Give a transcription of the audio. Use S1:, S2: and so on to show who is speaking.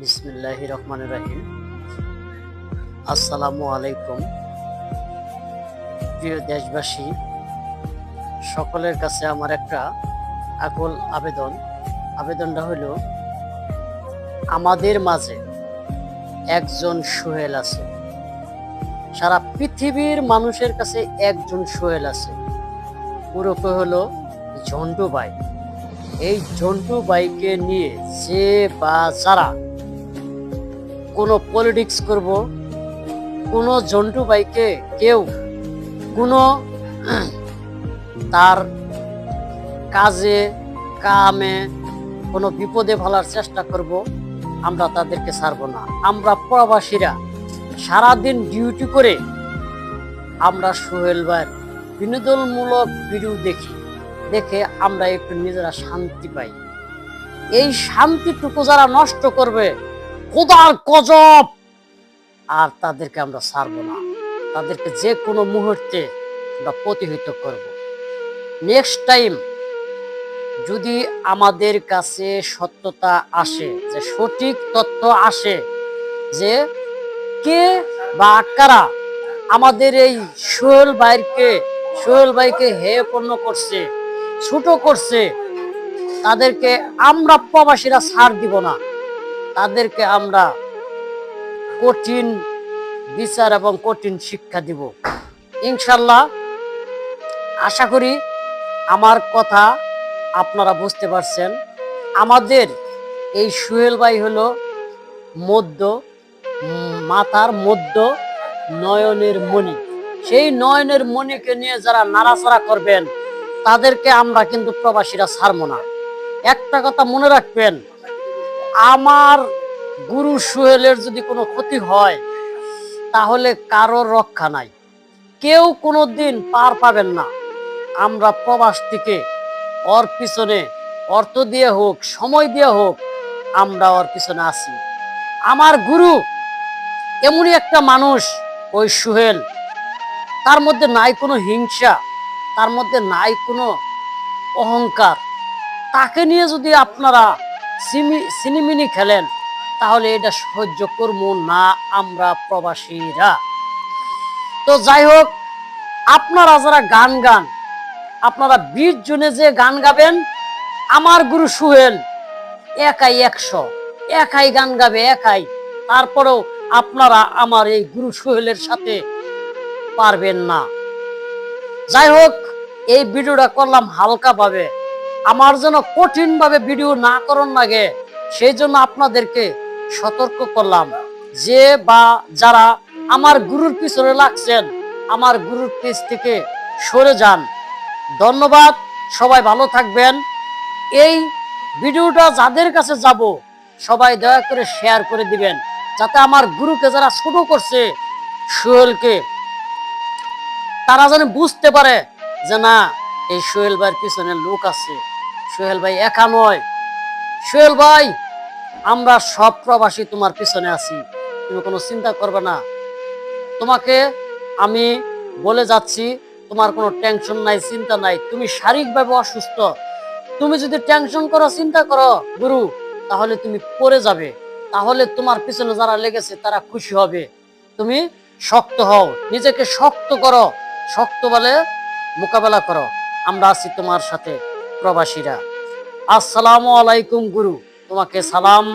S1: বিসমিল্লাহ রহমান রাহিম। আসসালামু আলাইকুম। প্রিয় দেশবাসী, সকলের কাছে আমার একটা আকুল আবেদন। আবেদনটা হলো, আমাদের মাঝে একজন সোহেল আছে। সারা পৃথিবীর মানুষের কাছে একজন সোহেল আছে। পুরোকে হলো ঝন্টু ভাই। এই ঝন্টু ভাইকে নিয়ে যে বা যারা কোনো পলিটিক্স করব, কোনো জন্টু ভাইকে কেউ, কোনো তার কাজে, কামে কোনো বিপদে ফেলার চেষ্টা করব, আমরা তাদেরকে ছাড়ব না। আমরা প্রবাসীরা সারাদিন ডিউটি করে আমরা সোহেল ভাইয়ের বিনোদনমূলক ভিডিও দেখি, দেখে আমরা একটু নিজেরা শান্তি পাই। এই শান্তিটুকু যারা নষ্ট করবে খোদার গজব। আর তাদেরকে আমরা ছাড়বো না। তাদেরকে যে কোনো মুহূর্তে আমরা প্রতিহিত করব। নেক্সট টাইম যদি আমাদের কাছে সত্যতা আসে, যে সঠিক তথ্য আসে, যে কে বা কারা আমাদের এই সোহেল ভাইকে সোহেল ভাইকে হে পণ্য করছে, ছোট করছে, তাদেরকে আমরা প্রবাসীরা ছাড় দিব না। তাদেরকে আমরা কঠিন বিচার এবং কঠিন শিক্ষা দিব। ইনশাল্লাহ আশা করি আমার কথা আপনারা বুঝতে পারছেন। আমাদের এই সুহেল ভাই হলো মধ্য মাথার মধ্য নয়নের মণি। সেই নয়নের মণিকে নিয়ে যারা নাড়াচাড়া করবেন, তাদেরকে আমরা কিন্তু প্রবাসীরা ছাড়বো না। একটা কথা মনে রাখবেন আমার গুরু সোহেলের যদি কোনো ক্ষতি হয়, তাহলে কারোর রক্ষা নাই। কেউ কোনো দিন পার পাবেন না। আমরা প্রবাস থেকে ওর পিছনে অর্থ দিয়ে হোক, সময় দিয়ে হোক, আমরা ওর পিছনে আছি। আমার গুরু এমনই একটা মানুষ, ওই সুহেল। তার মধ্যে নাই কোনো হিংসা, তার মধ্যে নাই কোনো অহংকার। তাকে নিয়ে যদি আপনারা সিনিমিনি খেলেন। তাহলে এটা সহ্য করব না আমরা প্রবাসীরা। তো যাই হোক, আপনারা যারা গান গান, আপনারা বিশ জনে যে গান গাবেন, আমার গুরু সুহেল, একাই একশো। একাই গান গাবে, একাই। তারপরেও আপনারা আমার এই গুরু সুহেলের সাথে পারবেন না। যাই হোক, এই ভিডিওটা করলাম হালকা ভাবে আমার যেন কঠিন ভাবে ভিডিও না করন লাগে, সেই জন্য আপনাদেরকে সতর্ক করলাম যে বা যারা আমার গুরুর পিছনে লাগছেন, আমার গুরুর পিছ থেকে সরে যান। ধন্যবাদ, সবাই ভালো থাকবেন। এই ভিডিওটা যাদের কাছে যাব, সবাই দয়া করে শেয়ার করে দিবেন, যাতে আমার গুরুকে যারা ছোট করছে, সোহেলকে, তারা যেন বুঝতে পারে যে না, এই সোহেল ভাইয়ের পিছনে লোক আছে। সোহেল ভাই, একা নয়। সোহেল ভাই, আমরা সব প্রবাসী তোমার পিছনে আছি। তুমি কোনো চিন্তা করবে না। তোমাকে আমি বলে যাচ্ছি, তোমার কোনো টেনশন নাই, চিন্তা নাই। তুমি শারীরিকভাবে অসুস্থ। তুমি যদি টেনশন করো, চিন্তা করো, গুরু, তাহলে তুমি পড়ে যাবে। তাহলে তোমার পিছনে যারা লেগেছে, তারা খুশি হবে। তুমি শক্ত হও। নিজেকে শক্ত করো। শক্ত বলে মোকাবেলা করো। আমরা আছি তোমার সাথে। প্রবাসীরা। আসসালামু আলাইকুম গুরু। তোমাকে সালাম।